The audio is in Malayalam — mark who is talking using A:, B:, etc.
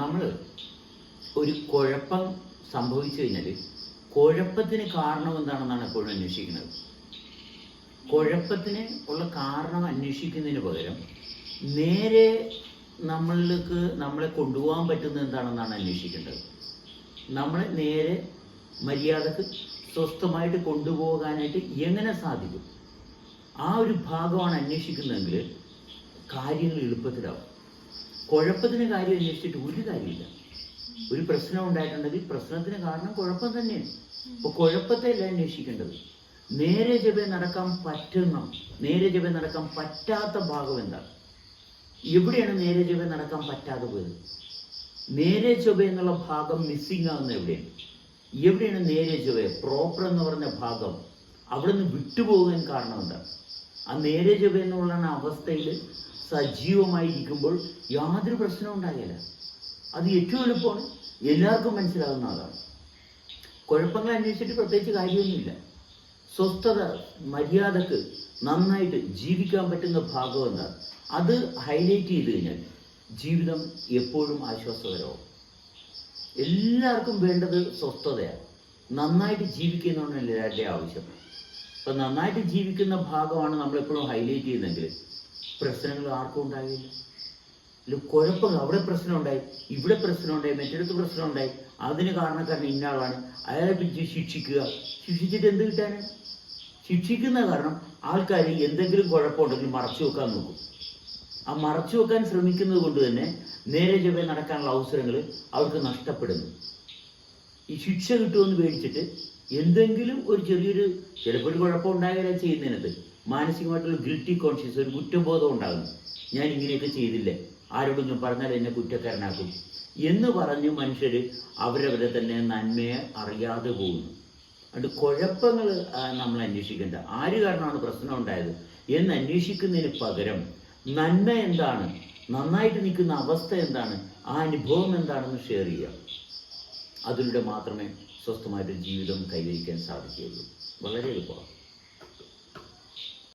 A: നമ്മൾ ഒരു കുഴപ്പം സംഭവിച്ചു കഴിഞ്ഞാൽ കുഴപ്പത്തിന് കാരണം എന്താണെന്നാണ് എപ്പോഴും അന്വേഷിക്കുന്നത്. കുഴപ്പത്തിന് ഉള്ള കാരണം അന്വേഷിക്കുന്നതിന് പകരം നേരെ നമ്മളിലേക്ക് നമ്മളെ കൊണ്ടുപോകാൻ പറ്റുന്നത് എന്താണെന്നാണ് അന്വേഷിക്കേണ്ടത്. നമ്മളെ നേരെ മര്യാദയ്ക്ക് സ്വസ്ഥമായിട്ട് കൊണ്ടുപോകാനായിട്ട് എങ്ങനെ സാധിക്കും? ആ ഒരു ഭാഗമാണ് അന്വേഷിക്കുന്നതെങ്കിൽ കാര്യങ്ങൾ എളുപ്പത്തിലാവും. കുഴപ്പത്തിന് കാര്യം അന്വേഷിച്ചിട്ട് ഒരു കാര്യമില്ല. ഒരു പ്രശ്നം ഉണ്ടായിട്ടുണ്ടെങ്കിൽ പ്രശ്നത്തിന് കാരണം കുഴപ്പം തന്നെയാണ്. അപ്പൊ കുഴപ്പത്തെ അല്ല അന്വേഷിക്കേണ്ടത്. നേരെ ജപ നടക്കാൻ പറ്റുന്ന നേരെ ജപ നടക്കാൻ പറ്റാത്ത ഭാഗം എന്താണ്? എവിടെയാണ് നേരെ ജപ നടക്കാൻ പറ്റാതെ പോയത്? നേരെ ചൊവ എന്നുള്ള ഭാഗം മിസ്സിംഗ് ആവുന്ന എവിടെയാണ്? എവിടെയാണ് നേരെ ചൊവ്വ പ്രോപ്പർ എന്ന് പറഞ്ഞ ഭാഗം അവിടെ നിന്ന് വിട്ടുപോകാൻ കാരണം എന്താണ്? ആ നേരെ ചൊവ്വ എന്നുള്ള അവസ്ഥയിൽ സജീവമായിരിക്കുമ്പോൾ യാതൊരു പ്രശ്നവും ഉണ്ടാകില്ല. അത് ഏറ്റവും എളുപ്പമാണ്. എല്ലാവർക്കും മനസ്സിലാകുന്ന അതാണ് കുഴപ്പങ്ങൾ അന്വേഷിച്ചിട്ട് പ്രത്യേകിച്ച് കാര്യമൊന്നുമില്ല. സ്വസ്ഥത മര്യാദയ്ക്ക് നന്നായിട്ട് ജീവിക്കാൻ പറ്റുന്ന ഭാഗം എന്താണ് അത് ഹൈലൈറ്റ് ചെയ്ത് കഴിഞ്ഞാൽ ജീവിതം എപ്പോഴും ആശ്വാസകരവും എല്ലാവർക്കും വേണ്ടത് സ്വസ്ഥതയാണ്. നന്നായിട്ട് ജീവിക്കുന്നതാണ് എല്ലാവരുടെയും ആവശ്യം. അപ്പം നന്നായിട്ട് ജീവിക്കുന്ന ഭാഗമാണ് നമ്മളെപ്പോഴും ഹൈലൈറ്റ് ചെയ്യുന്നെങ്കിൽ പ്രശ്നങ്ങൾ ആർക്കും ഉണ്ടാകില്ല കുഴപ്പങ്ങൾ അവിടെ പ്രശ്നം ഉണ്ടായി ഇവിടെ പ്രശ്നം ഉണ്ടായി മറ്റിടത്ത് പ്രശ്നം ഉണ്ടായി അതിന് കാരണക്കാരൻ ഇന്ന ആളാണ്. അയാളെ പിടിച്ച് ശിക്ഷിക്കുക. ശിക്ഷിച്ചിട്ട് എന്ത് കിട്ടാന്? ശിക്ഷിക്കുന്ന കാരണം ആൾക്കാർ എന്തെങ്കിലും കുഴപ്പമുണ്ടെങ്കിൽ മറച്ചു വെക്കാൻ നോക്കും. ആ മറച്ചു വെക്കാൻ ശ്രമിക്കുന്നത് കൊണ്ട് തന്നെ നേരെ ചൊവ്വേ നടക്കാനുള്ള അവസരങ്ങൾ അവർക്ക് നഷ്ടപ്പെടുന്നു. ഈ ശിക്ഷ കിട്ടുമെന്ന് പേടിച്ചിട്ട് എന്തെങ്കിലും ഒരു ചെറിയൊരു ചിലപ്പോൾ ഒരു കുഴപ്പം ഉണ്ടായാലും ചെയ്യുന്നതിനകത്ത് മാനസികമായിട്ടുള്ള ഗിൽറ്റി കോൺഷ്യസ് ഒരു കുറ്റബോധം ഉണ്ടാകുന്നു. ഞാൻ ഇങ്ങനെയൊക്കെ ചെയ്തില്ലേ? ആരോടും ഞാൻ പറഞ്ഞാൽ എന്നെ കുറ്റക്കാരനാക്കും. എന്ന് പറഞ്ഞ് മനുഷ്യർ അവരവരെ തന്നെ നന്മയെ അറിയാതെ പോകുന്നു. അതുകൊണ്ട് കുഴപ്പങ്ങൾ നമ്മൾ അന്വേഷിക്കേണ്ട. ആര് കാരണമാണ് പ്രശ്നം ഉണ്ടായത്? എന്ന് അന്വേഷിക്കുന്നതിന് പകരം നന്മ എന്താണ്? നന്നായിട്ട് നിൽക്കുന്ന അവസ്ഥ എന്താണ്? ആ അനുഭവം എന്താണെന്ന് ഷെയർ ചെയ്യുക. അതിലൂടെ മാത്രമേ സ്വസ്ഥമായിട്ട് ജീവിതം കൈവരിക്കാൻ സാധിക്കുകയുള്ളൂ. വളരെ എളുപ്പമാണ്.